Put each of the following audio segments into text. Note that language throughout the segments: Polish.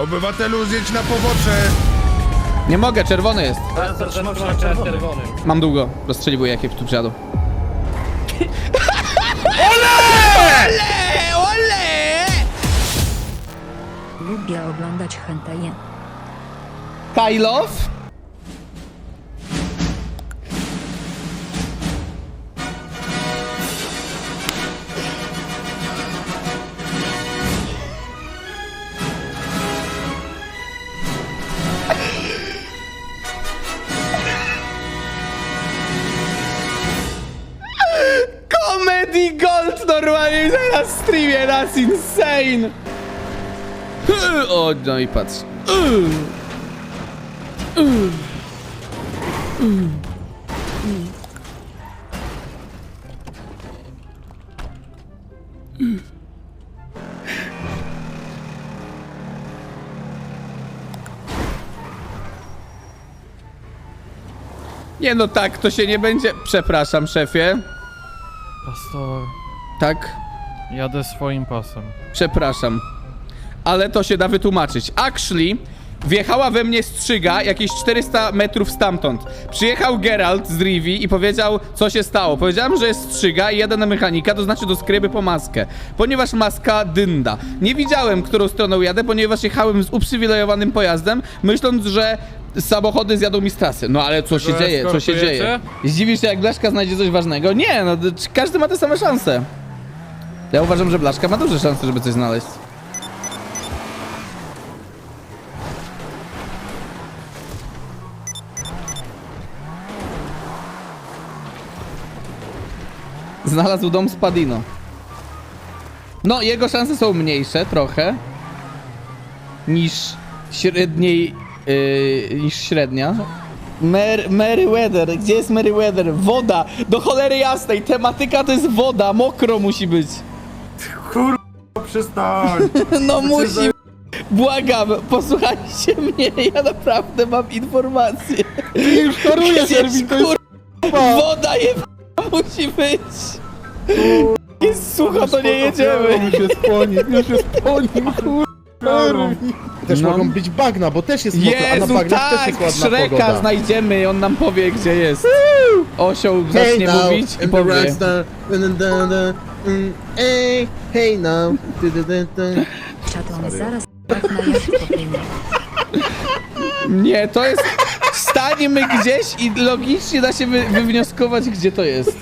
Obywatelu, zjedź na pobocze! Nie mogę, czerwony jest. Ja zatrzymam się na czerwonym. Mam długo, rozstrzeliwuję jakie tu przyjadą. Lubię oglądać hentaje. Comedy na streamie, that's insane! O, no i patrz. Nie no tak, to się nie będzie... Przepraszam, szefie. Pastor, Tak? Jadę swoim pasem. Przepraszam. Ale to się da wytłumaczyć. Actually, wjechała we mnie strzyga jakieś 400 metrów stamtąd. Przyjechał Geralt z Rivi i powiedział, co się stało. Powiedziałem, że jest strzyga i jadę na mechanika, to znaczy do skryby po maskę. Ponieważ maska dynda. Nie widziałem, którą stroną jadę, ponieważ jechałem z uprzywilejowanym pojazdem, myśląc, że samochody zjadą mi z trasy. No ale co się dzieje? Co się eskortujecie? dzieje? Zdziwisz się, jak Blaszka znajdzie coś ważnego? Nie, no każdy ma te same szanse. Ja uważam, że Blaszka ma duże szanse, żeby coś znaleźć. Znalazł dom z Padino. No, jego szanse są mniejsze trochę niż średniej, yy, niż średnia. Mer Meriwether, gdzie jest Meriwether? Woda! Do cholery jasnej, tematyka to jest woda, mokro musi być. Przestań! No musi. Błagam, posłuchajcie mnie, ja naprawdę mam informacje. Już choruję, Gdzieś, Erwin, to jest... kur... Woda je musi być. Jest sucho, to nie jedziemy. Już jest po nim, już jest po nim, kur... Erwin. Też No. mogą być bagna, bo też jest mokro, a na Jezu, bagnach też tak! jest ładna Shreka pogoda. znajdziemy, on nam powie, gdzie jest. Osioł zacznie mówić i powie. Mm, Ej. Czaton zaraz tak na jacht. Nie, to jest... Stańmy gdzieś i logicznie da się wy wywnioskować, gdzie to jest.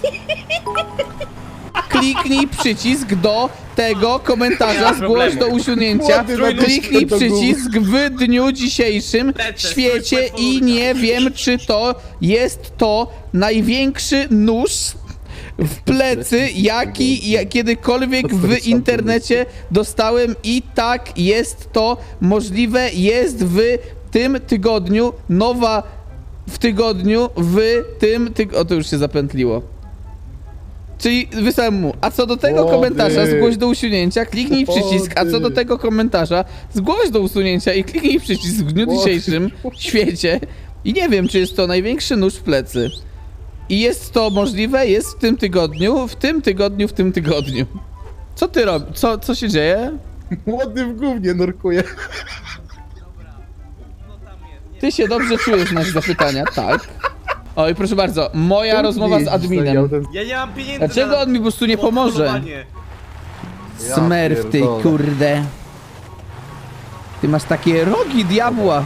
Kliknij przycisk do tego komentarza, zgłoś do usunięcia. Młody, no Kliknij to przycisk w dniu dzisiejszym świecie i nie wiem, czy to jest to największy nóż w plecy, jaki ja kiedykolwiek w internecie dostałem i tak jest to możliwe. Jest w tym tygodniu nowa w tygodniu, w tym tygodniu. O, to już się zapętliło. Czyli wysłałem mu, a co do tego Młody. komentarza zgłoś do usunięcia, kliknij przycisk, a co do tego komentarza zgłoś do usunięcia i kliknij przycisk w dniu Młody. dzisiejszym świecie i nie wiem, czy jest to największy nóż w plecy. I jest to możliwe, jest w tym tygodniu, w tym tygodniu, w tym tygodniu. Co ty robisz? Co, co się dzieje? Młody w gównie nurkuje. Ty się dobrze czujesz na zapytania, tak? Oj, proszę bardzo, moja rozmowa z adminem. Ja nie mam pieniędzy Dlaczego na on mi po prostu nie pomoże? podpolowanie. Smerf ty, pierdolę. kurde. Ty masz takie rogi diabła.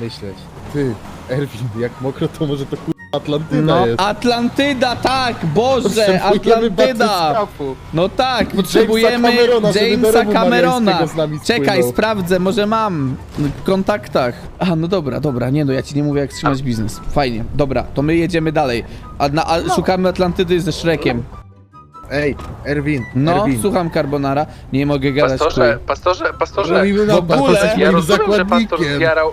Myśleć. Ty, Erwin, jak mokro, to może to kur... Atlantyda No, jest. Atlantyda, tak, Boże, Atlantyda. No tak, potrzebujemy Camerona, Jamesa Camerona. Z nami Czekaj, sprawdzę, może mam w kontaktach. A, no dobra, dobra, nie no, ja ci nie mówię jak trzymać biznes. Fajnie, dobra, to my jedziemy dalej. A, na, a szukamy Atlantydy ze Shrekiem. Ej, Erwin, No, Erwin. słucham Carbonara. Nie mogę gadać, Pastorze, kuj. pastorze, pastorze. Robimy w napad, ogóle- Ja rozumiem, że pastor zjarał.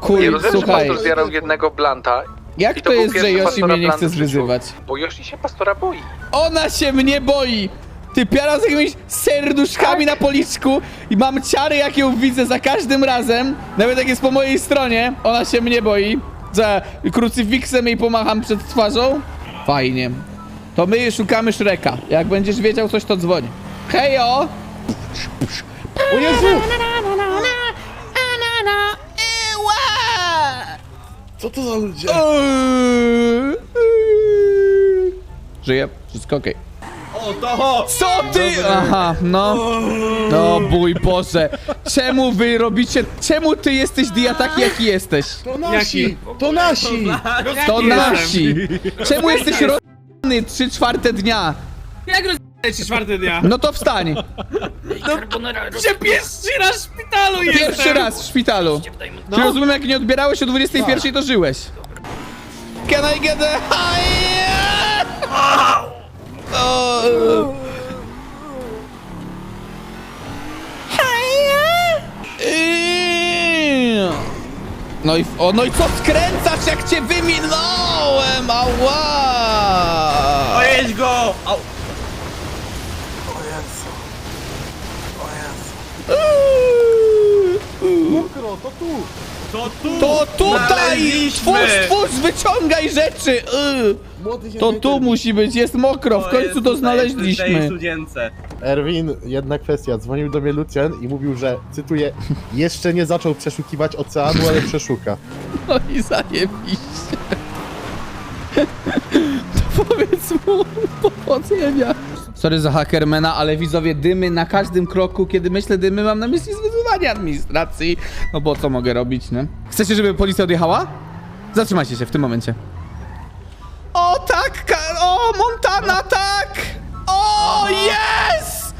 Kuj, Ja rozumiem, że słuchaj, pastor zjarał jednego blanta. Jak i to to był jest, że pierwszy Yoshi pastora mnie nie chce Blandu w życiu. zwyzywać? Bo Yoshi się pastora boi. Ona się mnie boi! Ty piara z jakimiś serduszkami na policzku i mam ciary jak ją widzę za każdym razem, nawet jak jest po mojej stronie, ona się mnie boi. Za krucyfiksem jej pomacham przed twarzą. Fajnie. To my szukamy Shreka. Jak będziesz wiedział coś, to dzwoń. Hejo! O Jezu! To za ludzie? Eee, eee. Żyję, wszystko okej. O, to! Co ty? Aha, no. No bój Boże. Czemu wy robicie... Czemu ty jesteś dia taki, jaki jesteś? To nasi! To nasi! To nasi. Czemu jesteś rozjany 3 czwarte dnia? Jak rozmawiać czwarty dnia? No to wstań. Że pierwszy raz w szpitalu jestem! Pierwszy raz w szpitalu. No. Czy rozumiem, jak nie odbierałeś o 21 to żyłeś? Can I get a high? O. Eee. No i, o, no i co skręcasz, jak cię wyminąłem, ała! Pojedź go! Au. Mokro, to tu! To tu! To tutaj! Znaleźliśmy! Twórz, twórz, wyciągaj rzeczy! Yy. Młody się To tu musi być, jest mokro, w końcu to znaleźliśmy. Erwin, jedna kwestia. Dzwonił do mnie Lucjan i mówił, że, cytuję, jeszcze nie zaczął przeszukiwać oceanu, ale przeszuka. No i zajebiście. To powiedz mu powodzenia. Sorry za hackermana, ale widzowie dymy na każdym kroku, kiedy myślę dymy, mam na myśli zwyzywanie administracji. No bo co mogę robić, nie? Chcecie, żeby policja odjechała? Zatrzymajcie się w tym momencie. O tak! O, Montana, tak! O, yes!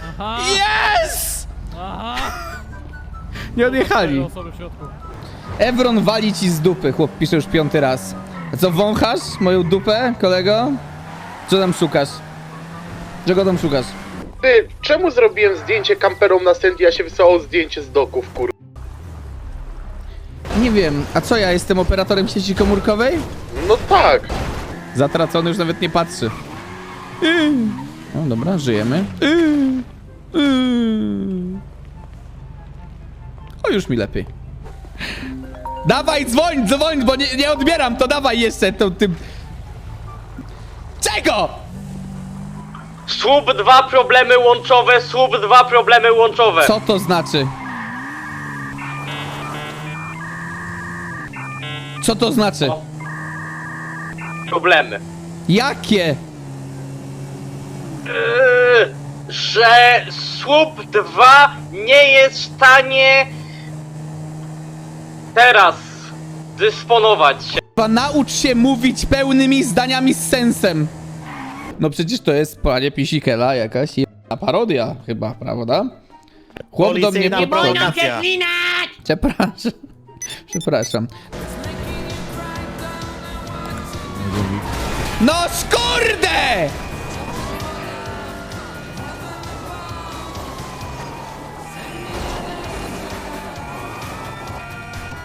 Yes! Nie odjechali. Evron wali ci z dupy, chłop pisze już piąty raz. A co, wąchasz moją dupę, kolego? Co tam szukasz? Czego tam szukasz? Ty, czemu zrobiłem zdjęcie kamperom na Sandy, a się wysyłało zdjęcie z doków, kur... Nie wiem, a co ja jestem operatorem sieci komórkowej? No tak! Zatracony już nawet nie patrzy. Yy. No dobra, żyjemy. Yy. Yy. O, już mi lepiej. Dawaj, dzwoń, dzwoń, bo nie, nie odbieram, to dawaj jeszcze to tym... Czego? Słup dwa problemy łączowe, słup dwa problemy łączowe. Co to znaczy? Co to znaczy? Problemy. Jakie? Yy, że słup dwa nie jest w stanie teraz dysponować się. Chyba naucz się mówić pełnymi zdaniami z sensem. No przecież to jest panie Pisikela jakaś jedna parodia chyba, prawda? Chłop do mnie podchodzi. Przepraszam. Przepraszam. No skurde!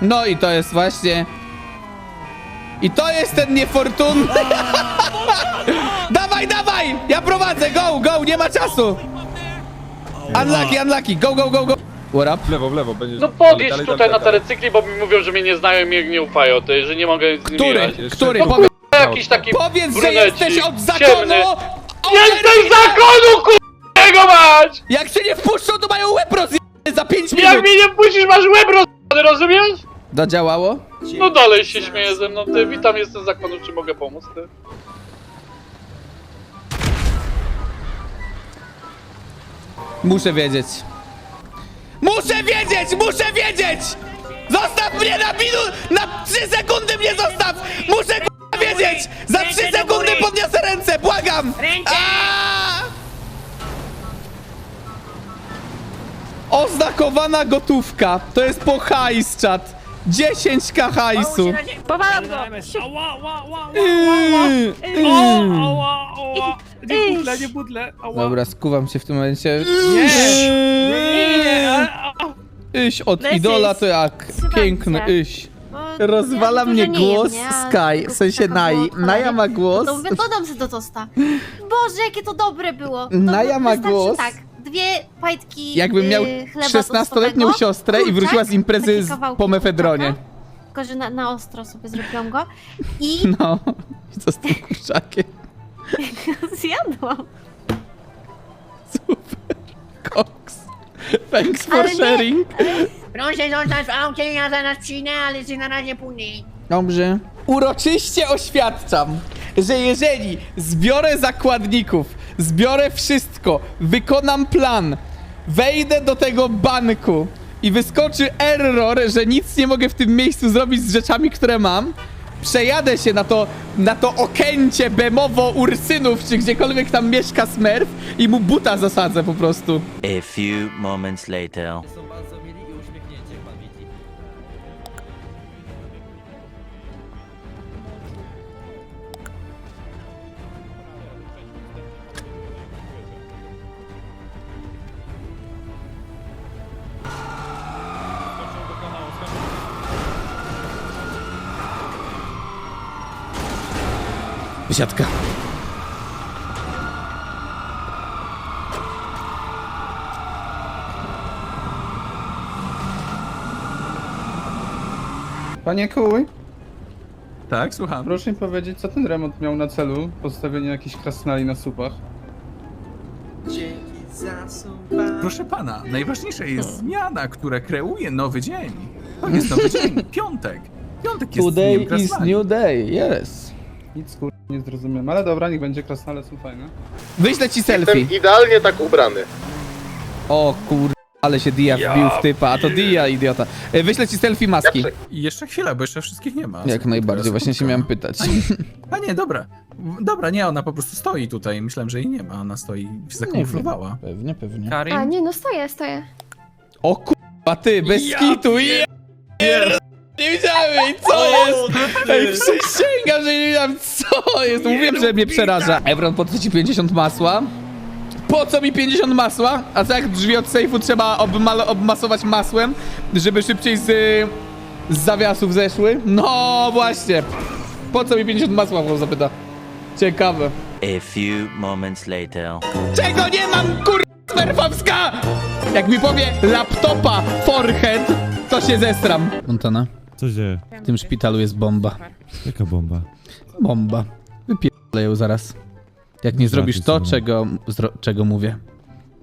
No i to jest właśnie... I to jest ten niefortunny... dawaj! Ja prowadzę, go, go, nie ma czasu! Unlucky, unlucky, go, go, go, go! What up? W lewo, w lewo, będziesz... No podjedź tutaj na te recykli, bo mi mówią, że mnie nie znają i mnie nie ufają, to że nie mogę z nimi Który? Który? Jeszcze- Powiedz, Jakiś taki powiedz że brunecik, jesteś od zakonu! ciemny. Od Jestem zakonu, k***ego mać! Jak cię nie wpuszczą, to mają łeb rozjebany za 5 Jak minut! mnie nie puścisz, masz łeb roz... rozumiesz? Dodziałało? No dalej się śmieję ze mną, ty, witam, jestem z zakonu, czy mogę pomóc, ty? Muszę wiedzieć. Muszę wiedzieć! Muszę wiedzieć! Zostaw mnie na minut! Na 3 sekundy mnie zostaw! Muszę k***a wiedzieć! Za 3 sekundy podniosę ręce! Błagam! Oznakowana gotówka. To jest po hajs, czat. 10k hajsu. Powalam go! Ała, ała, ała, Yy, yy. ała, ała. Nie budle, nie budle. Ała. Dobra, skuwam się w tym momencie. Nie. Yy. Nie, a- a- Iś od idola to jak piękny iś. No, Rozwala ja mnie dużo nie jem, głos nie? A Sky, w sensie taka Nai. była. Naja ma głos. To mówię, podam sobie do tosta. Boże, jakie to dobre było. To Naja ma wystarczy głos. tak, dwie pajtki Jakbym miał yy, chleba 16-letnią tostowego, siostrę i wróciła z imprezy takie z- kawałki po mefedronie. kurczaka, Tylko, że na, na ostro sobie zrobiłam go. I No, co z tym kurczakiem? Zjadłam. Super. Cox. Thanks for Ale nie. sharing. Proszę zostać w aucie, ja zaraz przyjdę, ale się na razie później. Dobrze. uroczyście oświadczam, że jeżeli zbiorę zakładników, zbiorę wszystko, wykonam plan, wejdę do tego banku i wyskoczy error, że nic nie mogę w tym miejscu zrobić z rzeczami, które mam, przejadę się na to, na to okęcie bemowo Ursynów, czy gdziekolwiek tam mieszka Smurf i mu buta zasadzę po prostu. A few moments later. Wysiadka. Panie Kuj, Tak, słucham. proszę mi powiedzieć, co ten remont miał na celu? Postawienie jakichś krasnali na supach. Proszę pana, najważniejsza jest zmiana, która kreuje nowy dzień. To jest nowy dzień, piątek. Piątek jest Today dniem is krasnali. new day, yes. Nic kur... nie zrozumiałem, ale dobra, niech będzie krasnale, są fajne. Wyślę ci selfie. Jestem idealnie tak ubrany. O kur... Ale się Dia wbił w typa, a to Dia, idiota. E, Wyślę ci selfie maski. I jeszcze chwilę, bo jeszcze wszystkich nie ma. Jak najbardziej, właśnie się miałem pytać. A nie, dobra. W- Dobra, nie, ona po prostu stoi tutaj. Myślałem, że jej nie ma, ona stoi i się zakamuflowała. Pewnie, pewnie. Karim? A, nie, no stoję, stoję. O kurwa, ty, bez skitu, je... Nie widziałem jej, co jest? Ej, przysięgam, że nie wiedziałem, co jest. Mówiłem, że mnie przeraża. Evron, po co ci 50 masła? Po co mi 50 masła? A co jak drzwi od sejfu trzeba obmal- obmasować masłem, żeby szybciej z, z zawiasów zeszły? No właśnie. Po co mi 50 masła, on zapyta. Ciekawe. A few moments later. Czego nie mam, kur... Smurfowska! Jak mi powie laptopa forehead, to się zestram. Montana, Co się? w tym szpitalu jest bomba. Jaka bomba? Bomba. Wypierdolę ją zaraz. Jak nie zrobisz to, czego, zro, czego mówię.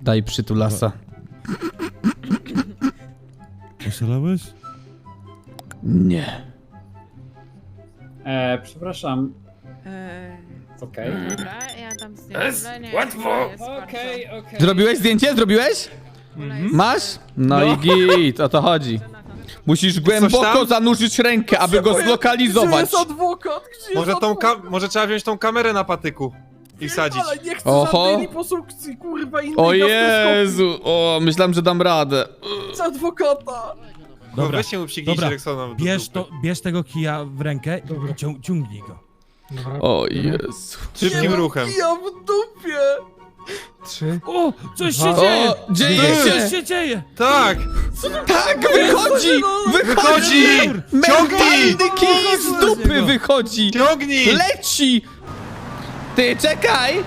Daj przytulasa. Oszalałeś? Nie. E, przepraszam. Okej. Dobra, ja tam zdjęcie. łatwo. Okej, okej. Zrobiłeś zdjęcie? Zrobiłeś? Masz? No, i git, o to chodzi. Musisz głęboko zanurzyć rękę, aby go zlokalizować. adwokat? Gdzie Może, tą może trzeba wziąć tą kamerę na patyku i sadzić. nie chcę Oho. żadnej liposukcji, kurwa, innej O. Jezu, o, myślałem, że dam radę. Z adwokata. Dobra, Weźcie mu dobra. Rexona do bierz, dupy. to, bierz tego kija w rękę i cią, ciągnij go. O Jezu. Szybkim ruchem. Ja w dupie. Trzy. O, coś się O, dzieje! dzieje Coś się! się dzieje! Tak! Tak, wychodzi! Wychodzi! Wychodzi! Ciągnij! Mentalny kij z dupy wychodzi! Ciągnij! Leci! Ty, czekaj!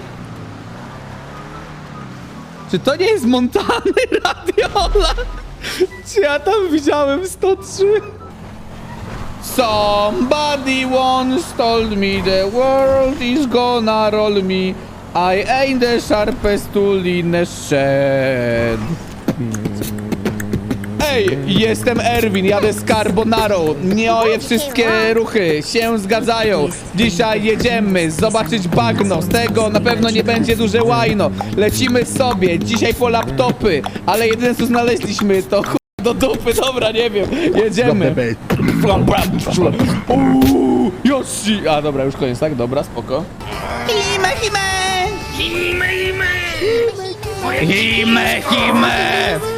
Czy to nie jest montany radiola? Czy ja tam widziałem 103? Somebody once told me the world is gonna roll me I ain't the sharpest tool in the shed Ej, jestem Erwin, jadę z Carbonarą. Moje wszystkie ruchy się zgadzają. Dzisiaj jedziemy zobaczyć bagno. Z tego na pewno nie będzie duże łajno. Lecimy sobie dzisiaj po laptopy, ale jedyne co znaleźliśmy to ch... do dupy. Dobra, nie wiem. Jedziemy. Uuu, Yoshi! A dobra, już koniec, tak? Dobra, spoko. Hime, hime! Hime, hime! Hime, hime!